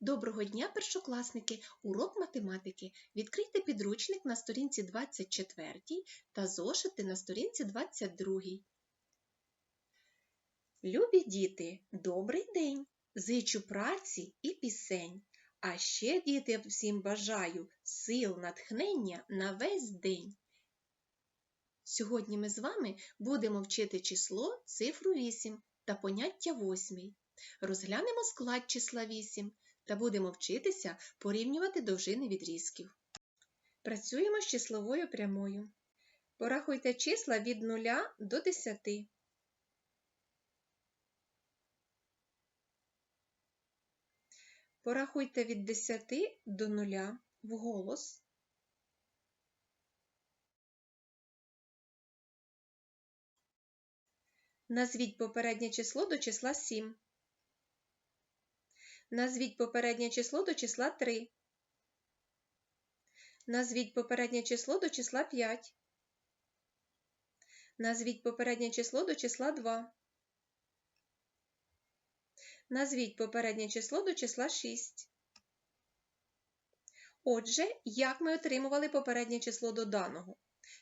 Доброго дня, першокласники! Урок математики. Відкрийте підручник на сторінці 24 та зошити на сторінці 22. Любі діти, добрий день! Зичу праці і пісень. А ще, діти, всім бажаю сил, натхнення на весь день. Сьогодні ми з вами будемо вчити число цифру 8 та поняття 8. Розглянемо склад числа 8 та будемо вчитися порівнювати довжини відрізків. Працюємо з числовою прямою. Порахуйте числа від 0 до 10. Порахуйте від 10 до 0 вголос. Назвіть попереднє число до числа 7. Назвіть попереднє число до числа 3. Назвіть попереднє число до числа 5. Назвіть попереднє число до числа 2. Назвіть попереднє число до числа 6. Отже, як ми отримували попереднє число до даного?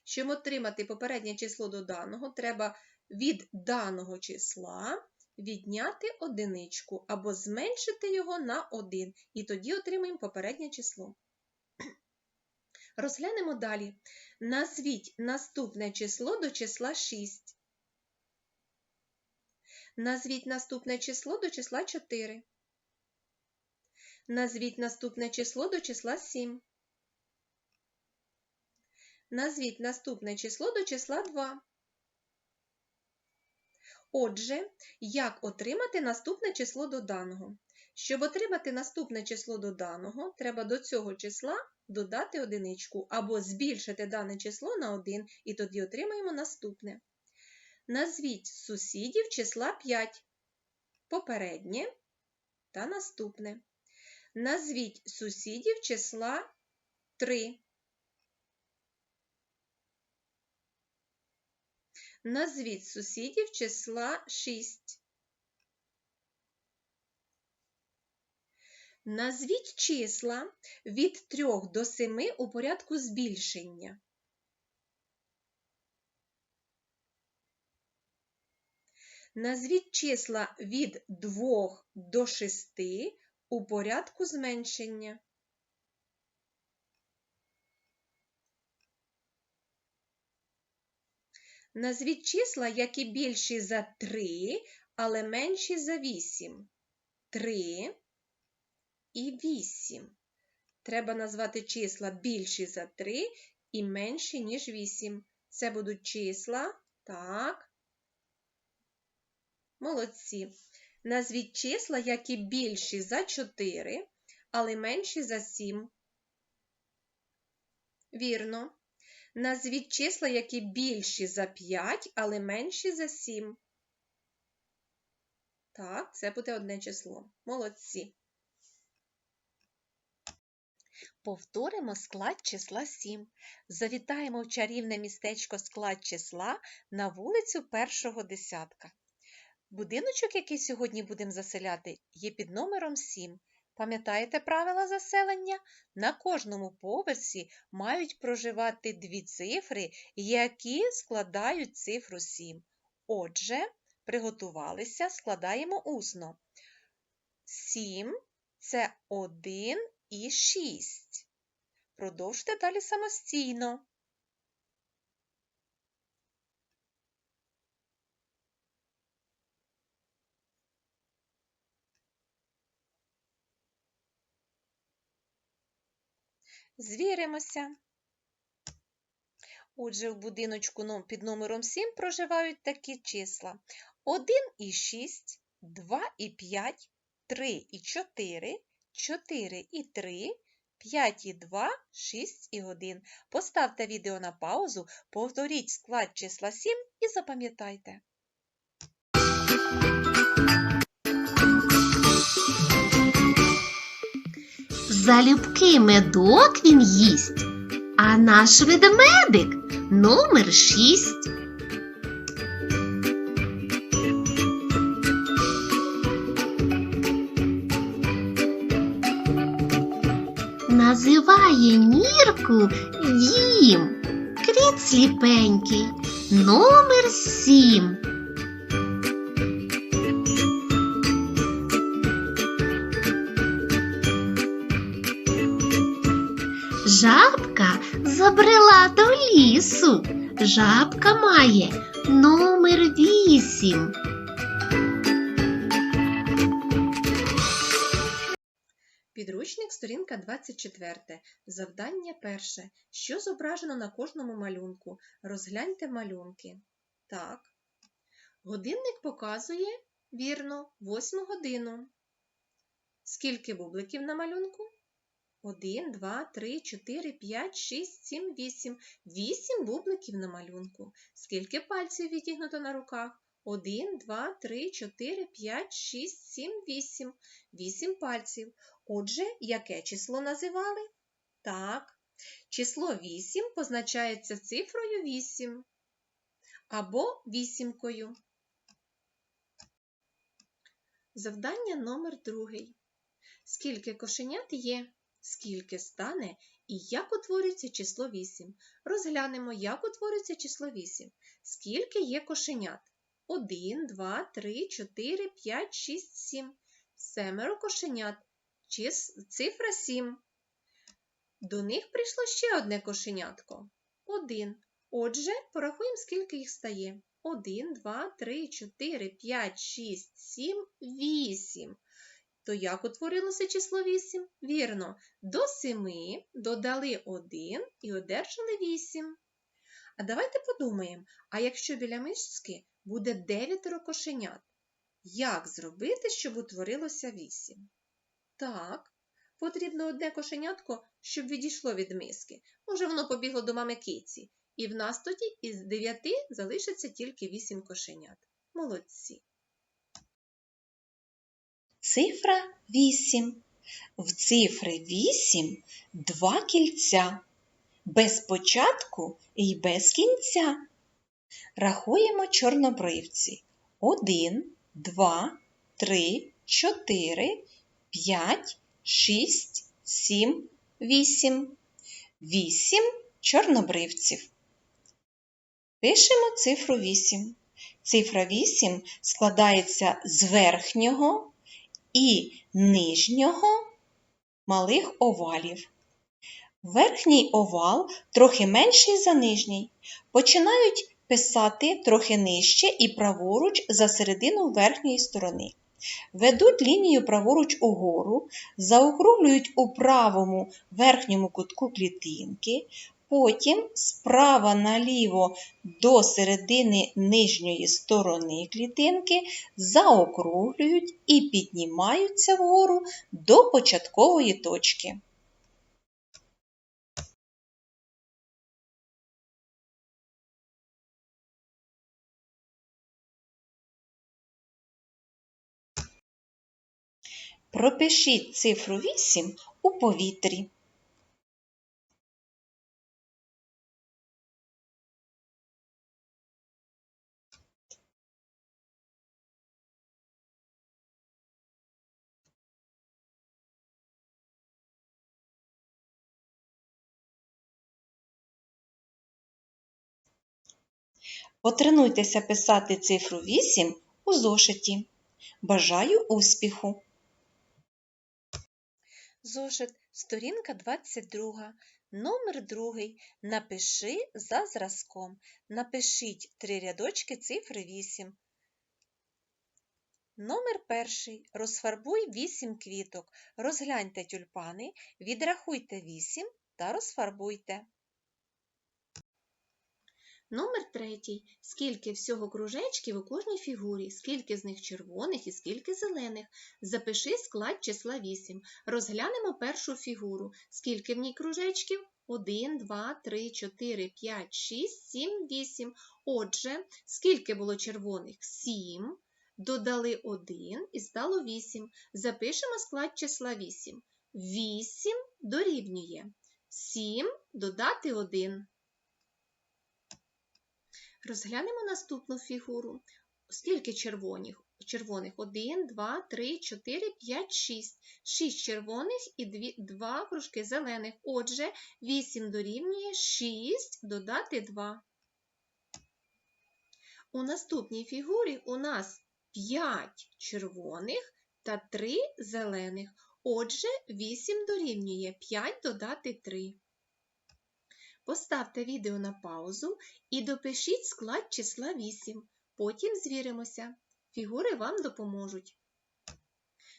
Щоб отримати попереднє число до даного, треба від даного числа відняти одиничку або зменшити його на 1, і тоді отримаємо попереднє число. Розглянемо далі. Назвіть наступне число до числа 6. Назвіть наступне число до числа 4. Назвіть наступне число до числа 7. Назвіть наступне число до числа 2. Отже, як отримати наступне число до даного? Щоб отримати наступне число до даного, треба до цього числа додати одиничку або збільшити дане число на 1, і тоді отримаємо наступне. Назвіть сусідів числа 5, попереднє та наступне. Назвіть сусідів числа 3. Назвіть сусідів числа 6. Назвіть числа від 3 до 7 у порядку збільшення. Назвіть числа від 2 до 6 у порядку зменшення. Назвіть числа, які більші за 3, але менші за 8. 3 і 8. Треба назвати числа більші за 3 і менші, ніж 8. Це будуть числа. Так. Молодці. Назвіть числа, які більші за 4, але менші за 7. Вірно. Назвіть числа, які більші за 5, але менші за 7. Так, це буде одне число. Молодці. Повторимо склад числа 7. Завітаємо в чарівне містечко склад числа на вулицю першого десятка. Будиночок, який сьогодні будемо заселяти, є під номером 7. Пам'ятаєте правила заселення? На кожному поверсі мають проживати дві цифри, які складають цифру 7. Отже, приготувалися, складаємо усно. 7 це 1 і 6. Продовжте далі самостійно. Звіримося. Отже, в будиночку під номером 7 проживають такі числа: 1 і 6, 2 і 5, 3 і 4, 4 і 3, 5 і 2, 6 і 1. Поставте відео на паузу, повторіть склад числа 7 і запам'ятайте. Залюбки медок він їсть, а наш ведмедик номер шість. називає нірку дім. Кріт сліпенький, номер сім. Жабка забрела до лісу. Жабка має номер вісім. Підручник, сторінка 24. Завдання перше. Що зображено на кожному малюнку? Розгляньте малюнки. Так. Годинник показує, вірно, 8 годину. Скільки бубликів на малюнку? 1, 2, 3, 4, 5, 6, 7, 8. 8 бубликів на малюнку. Скільки пальців відігнуто на руках? 1, 2, 3, 4, 5, 6, 7, 8. 8 пальців. Отже, яке число називали? Так, число 8 позначається цифрою 8 або вісімкою. Завдання номер другий. Скільки кошенят є? Скільки стане і як утворюється число 8? Розглянемо, як утворюється число 8. Скільки є кошенят? 1, 2, 3, 4, 5, 6, 7. Семеро кошенят. Цифра 7. До них прийшло ще одне кошенятко. 1. Отже, порахуємо, скільки їх стає. 1, 2, 3, 4, 5, 6, 7, 8. То як утворилося число 8? Вірно, до 7 додали 1 і одержали 8. А давайте подумаємо, а якщо біля мишки буде 9 кошенят, як зробити, щоб утворилося 8? Так, потрібно одне кошенятко, щоб відійшло від миски. Може, воно побігло до мами киці. І в нас тоді із 9 залишиться тільки 8 кошенят. Молодці. Цифра 8. В цифри 8 два кільця. Без початку і без кінця. Рахуємо чорнобривці. 1, 2, 3, 4, 5, 6, 7, 8. 8 чорнобривців. Пишемо цифру 8. Цифра 8 складається з верхнього і нижнього малих овалів. Верхній овал трохи менший за нижній. Починають писати трохи нижче і праворуч за середину верхньої сторони. Ведуть лінію праворуч угору, заокруглюють у правому верхньому кутку клітинки, потім справа наліво до середини нижньої сторони клітинки заокруглюють і піднімаються вгору до початкової точки. Пропишіть цифру 8 у повітрі. Потренуйтеся писати цифру 8 у зошиті. Бажаю успіху! Зошит, сторінка 22, номер 2. Напиши за зразком. Напишіть три рядочки цифри 8. Номер перший. Розфарбуй 8 квіток. Розгляньте тюльпани, відрахуйте 8 та розфарбуйте. Номер третій. Скільки всього кружечків у кожній фігурі, скільки з них червоних і скільки зелених. Запиши склад числа 8. Розглянемо першу фігуру. Скільки в ній кружечків? 1, 2, 3, 4, 5, 6, 7, 8. Отже, скільки було червоних? 7. Додали 1 і стало 8. Запишемо склад числа 8. 8 дорівнює 7 додати 1. Розглянемо наступну фігуру. Скільки червоних? червоних. 1, 2, 3, 4, 5, 6. 6 червоних і 2 кружки зелених. Отже, 8 дорівнює 6 додати 2. У наступній фігурі у нас 5 червоних та 3 зелених. Отже, 8 дорівнює 5 додати 3. Поставте відео на паузу і допишіть склад числа 8. Потім звіримося. Фігури вам допоможуть.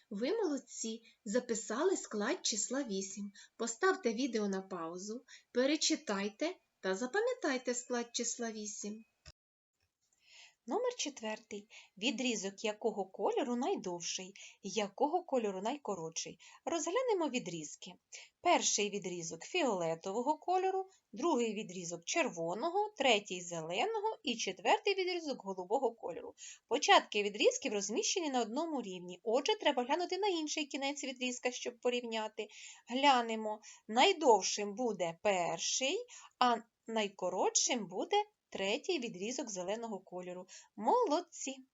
Ви молодці, записали склад числа 8. Поставте відео на паузу, перечитайте та запам'ятайте склад числа 8. Номер четвертий. Відрізок якого кольору найдовший, якого кольору найкоротший. Розглянемо відрізки. Перший відрізок фіолетового кольору, другий відрізок червоного, третій зеленого і четвертий відрізок голубого кольору. Початки відрізків розміщені на одному рівні. Отже, треба глянути на інший кінець відрізка, щоб порівняти. Глянемо, найдовшим буде перший, а найкоротшим буде третій відрізок зеленого кольору. Молодці!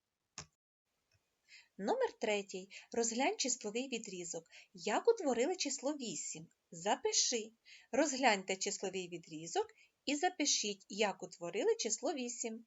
Номер третій. Розглянь числовий відрізок. Як утворили число 8? Запиши. Розгляньте числовий відрізок і запишіть, як утворили число 8.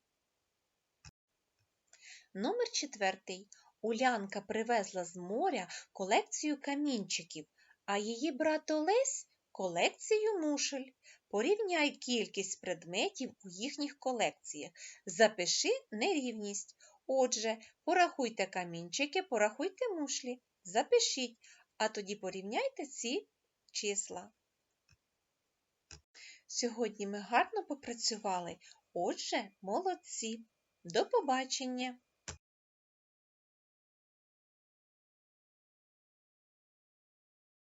Номер четвертий. Улянка привезла з моря колекцію камінчиків, а її брат Олесь – колекцію мушель. Порівняй кількість предметів у їхніх колекціях. Запиши нерівність. Отже, порахуйте камінчики, порахуйте мушлі. Запишіть, а тоді порівняйте ці числа. Сьогодні ми гарно попрацювали. Отже, молодці. До побачення!